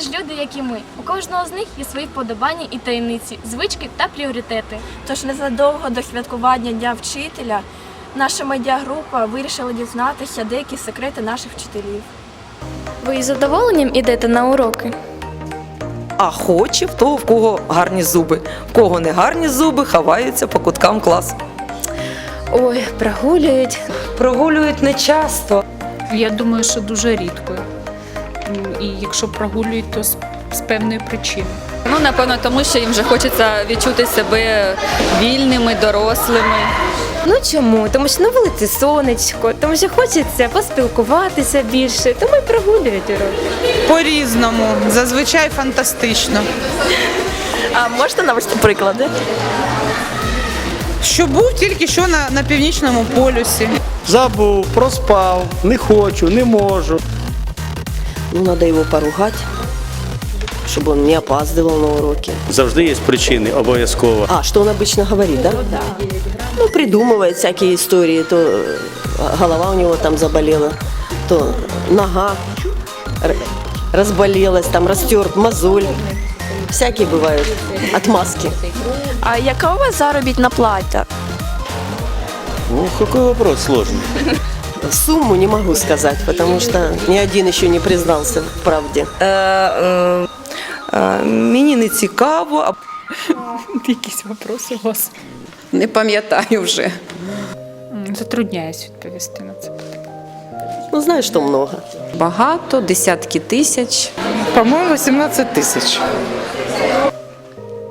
ж люди, як і ми. У кожного з них є свої вподобання і таємниці, звички та пріоритети. Тож незадовго до святкування Дня вчителя наша медіагрупа вирішила дізнатися деякі секрети наших вчителів. Ви із задоволенням ідете на уроки? А хоче в того, в кого гарні зуби. В кого не гарні зуби, ховаються по куткам класу. Ой, прогулюють. Прогулюють не часто. Я думаю, що дуже рідко. І якщо прогулюють, то з, з певної причини. Ну, напевно, тому що їм вже хочеться відчути себе вільними, дорослими. Ну чому? Тому що на вулиці сонечко, тому що хочеться поспілкуватися більше, тому і прогулюють уроки. По-різному, зазвичай фантастично. А можете навести приклади? Що був тільки що на, на північному полюсі. Забув, проспав, не хочу, не можу. Ну, надо его поругать, чтобы он не опаздывал на уроки. Завжди є причини, обов'язково. А, что он обычно говорит, да? Ну, придумывает всякие истории. То э, голова у него там заболела, то нога р- разболелась, там растер мозоль. Всякие бывают отмазки. А яка у вас заробітна плата? Ну, який вопрос сложний. Сумму не могу сказать, потому что ни один еще не признался в правде. Е, е, е, мені не цікаво, а Якісь вопроси у вас? Не пам'ятаю вже. Затрудняюсь відповісти на це питання. Ну, знаешь, что много. Багато, десятки тисяч. По-моєму, 17 тисяч.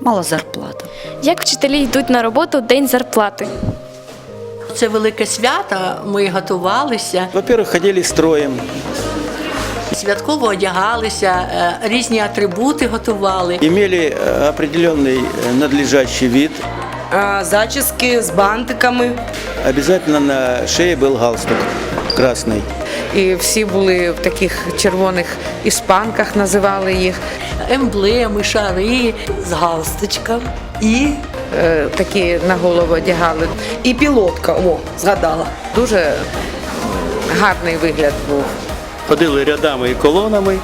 Мала зарплата. Як вчителі йдуть на роботу день зарплати? Це велике свято, ми готувалися, Во-первых, ходили строєм. святково одягалися, е, різні атрибути готували. Имели э, определенный э, надлежащий вид. е, зачіски з бантиками. Обязательно на шее был галстук красный. І всі були в таких червоних іспанках, називали їх. Емблеми, шари з галстучком. І Е, такі на голову одягали. І пілотка, о, згадала. Дуже гарний вигляд був. Ходили рядами і колонами.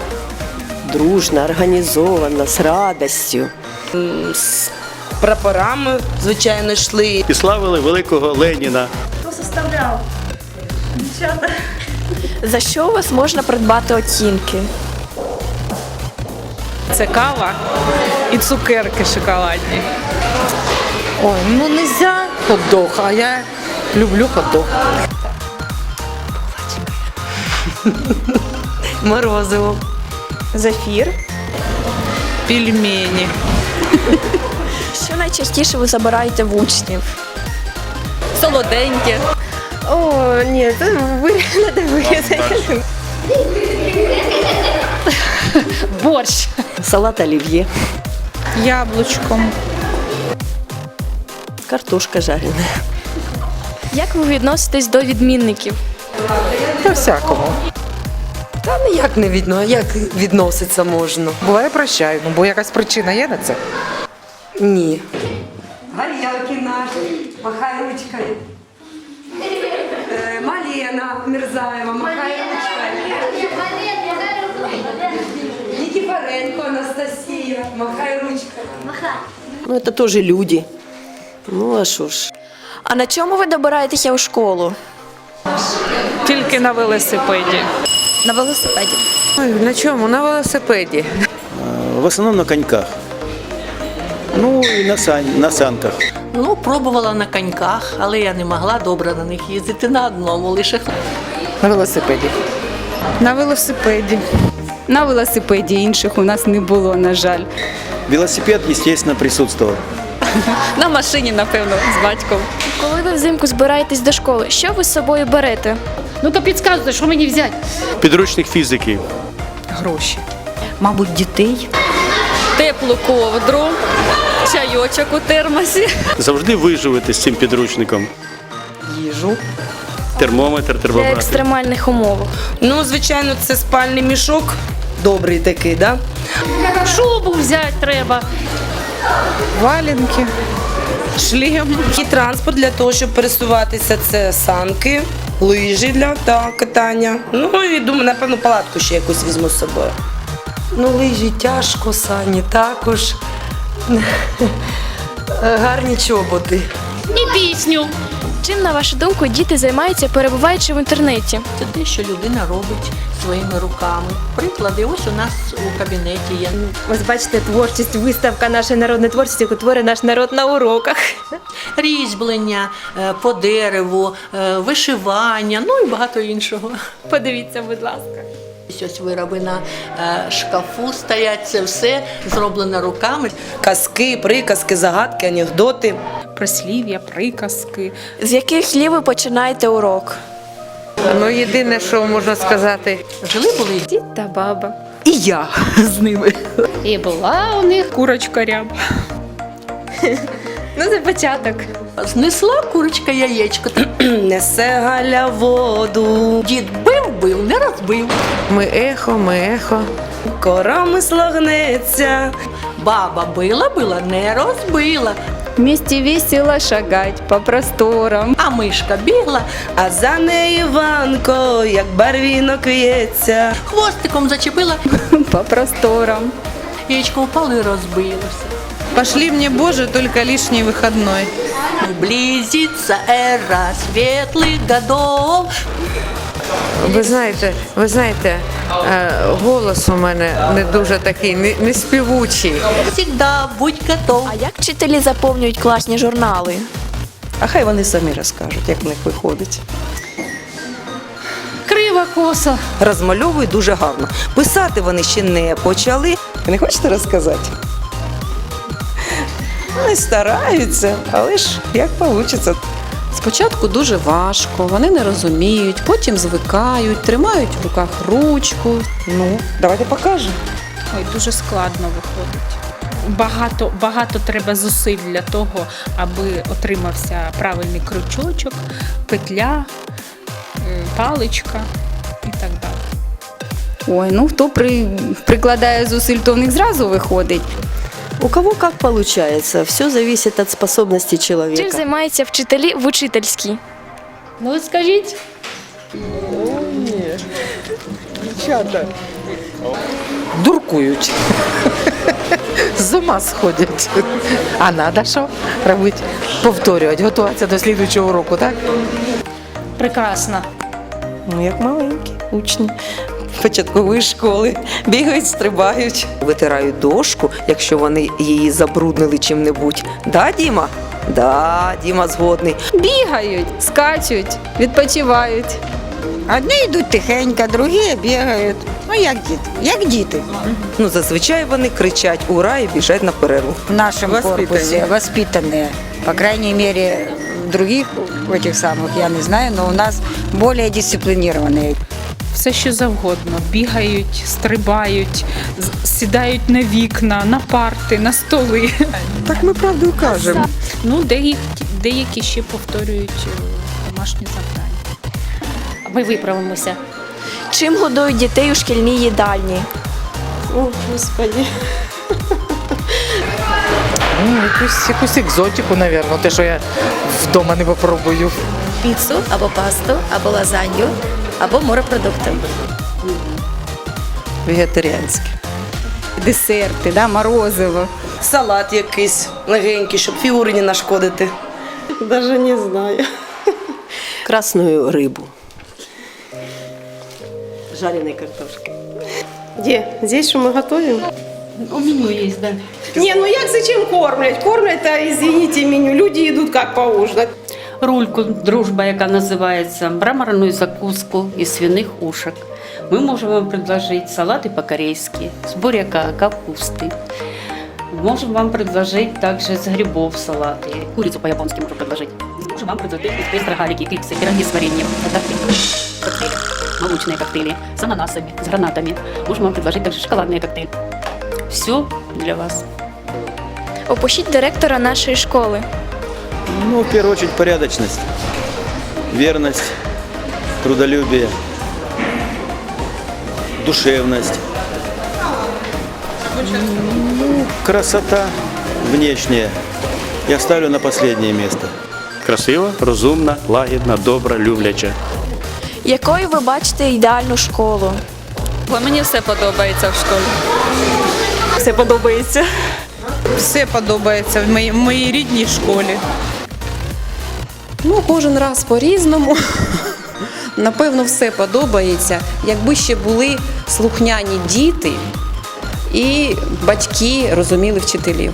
Дружно, организованно, с радостью. З прапорами, звичайно, йшли. І славили великого Леніна. За що у вас можна придбати оцінки? Це кава і цукерки шоколадні. Ой, ну нельзя хот-дог, а я люблю хот-дог. Морозиво. Зефір. Пельмені. Що найчастіше ви забираєте в учнів? Солоденьке. О, ні, це ви треба вирізати. Борщ. Салат оливье, Яблучком. картошка жареная. Як ви відноситесь до відмінників? По всякому. Та ніяк не видно, а як відноситься можна? Буває прощаю, ну бо якась причина є на це. Ні. Горілки наш, махай ручкою. Е, Малена Мирзаєва, махай ручкою. Нікіфоренко Анастасія, махай ручкою. Ну, это тоже люди. Ну, а що ж. А на чому ви добираєтеся у школу? Тільки на велосипеді. На велосипеді. Ой, на чому? На велосипеді. В основном на коньках. Ну і на, сань, на санках. ну, пробувала на коньках, але я не могла добре на них їздити на одному лише. На велосипеді. На велосипеді. На велосипеді інших у нас не було, на жаль. Велосипед, естественно, присутствовал. На машині, напевно, з батьком. Коли ви взимку збираєтесь до школи, що ви з собою берете? Ну то підказуйте, що мені взяти? Підручник фізики. Гроші. Мабуть, дітей. Теплу ковдру, чайочок у термосі. Завжди виживете з цим підручником. Їжу. Термометр Для треба екстремальних умов. Ну, звичайно, це спальний мішок. Добрий такий, да? Шубу взяти треба. Валенки. Шлем. І транспорт для того, щоб пересуватися, це санки, лижі для та, катання. Ну і думаю, напевно, палатку ще якусь візьму з собою. Ну, лижі тяжко, сані також. Гарні чоботи. І пісню. Чим, на вашу думку, діти займаються, перебуваючи в інтернеті? Це те, що людина робить своїми руками. Приклади, ось у нас у кабінеті є. Ось бачите, творчість, виставка нашої народної творчості, яку творить наш народ на уроках. Різьблення е, по дереву, е, вишивання, ну і багато іншого. Подивіться, будь ласка. Ось вироби на е, шкафу стоять, це все зроблено руками. Казки, приказки, загадки, анекдоти. Прислів'я, приказки. З яких слів ви починаєте урок? Ну, єдине, що можна сказати, Жили були Дід та баба. І я з ними. І була у них курочка ряба. Ну, за початок. знесла курочка яєчко. Несе Галя воду, Дід бив, бив, не розбив. ми ехо, ми ехо. корами слогнеться. Баба била, била, не розбила. Вместе весело шагать по просторам. А мишка бігла, А за нею Іванко, як барвінок в'ється. хвостиком зачепила, По просторам. яєчко впало і розбилося. Пошли мне, Боже, только лишний выходной. Близится эра светлых годов. Ви знаєте, ви знаєте, е, Голос у мене не дуже такий, не, не співучий. Всегда будь готов. А як вчителі заповнюють класні журнали? А хай вони самі розкажуть, як в них виходить. Крива коса. Розмальовують дуже гарно. Писати вони ще не почали. Ви не хочете розказати? Не стараються, але ж як вийде. Спочатку дуже важко, вони не розуміють, потім звикають, тримають в руках ручку. Ну, давайте покажемо. Ой, дуже складно виходить. Багато, багато треба зусиль для того, аби отримався правильний крючочок, петля, е, паличка і так далі. Ой, ну хто при... прикладає зусиль, то в них зразу виходить. У кого как получается, все зависит от способности Чим человека. займаються вчителі в учительській? Ну от скажіть. Дуркують. З ума сходять. А треба що робити? Повторювати, готуватися до слідуючого уроку, так? Прекрасно. Ну, як маленькі учні початкової школи. Бігають, стрибають, витирають дошку, якщо вони її забруднили чим-небудь. Да, Діма? Да, Діма згодний. Бігають, скачуть, відпочивають. Одні йдуть тихенько, другі бігають. Ну як діти, як діти. Ну, зазвичай вони кричать ура і біжать на перерву. В нашем Воспитанные. корпусе воспитанные. По крайней мере, в других этих самых я не знаю, но у нас более дисциплинированные. Все, що завгодно. Бігають, стрибають, сідають на вікна, на парти, на столи. Так ми правду кажемо. Ну, деякі, деякі ще повторюють е, домашні завдання. Ми виправимося. Чим годують дітей у шкільній їдальні? О, Господи. Ну, якусь, якусь екзотику, мабуть, те, що я вдома не попробую. Піцу або пасту, або лазанью, або морепродукти. Вегетаріанські. Десерти, да, морозиво. Салат якийсь легенький, щоб фігурі не нашкодити. Даже не знаю. Красную рыбу. Жареной картошкой. Где? Здесь что мы готовим? У меню є, да. Не, ну як зачем кормлять? Кормлять, а извините меню. Люди йдуть як поужинать Рульку, дружба, яка називається, мраморну закуску із свиних ушок. Ми можемо вам предложити салати по-корейськи, з буряка, капусти. Можем вам предложить также с грибов салаты. Курицу по-японски можем предложить. Можем вам предложить из рогалики, кексы, пироги с вареньем, коктейли, коктейли, молочные коктейли с ананасами, с гранатами. Можем вам предложить также шоколадные коктейли. Все для вас. Опишіть директора нашої школи. Ну, в первую очередь, порядочность, верность, трудолюбие, душевность. Ну, красота внешняя. Я ставлю на последнее место. Красива, розумна, лагідна, добра, любляча. Якою ви бачите ідеальну школу? тепло, мені все подобається в школі. Все подобається. Все подобається в моїй, в моїй рідній школі. Ну, кожен раз по-різному. Напевно, все подобається. Якби ще були слухняні діти і батьки розуміли вчителів.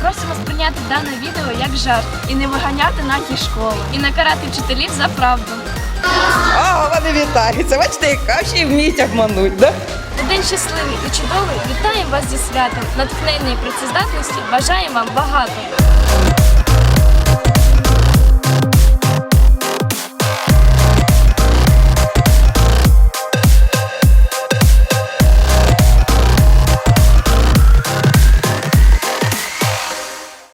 Просимо сприйняти дане відео як жарт І не виганяти наті школи. і не карати вчителів за правду. А, вони вітаються. Бачите, яка ще й вміють обмануть, да? День щасливий і чудовий вітаємо вас зі святом. Натхнення і працездатності бажаємо вам багато.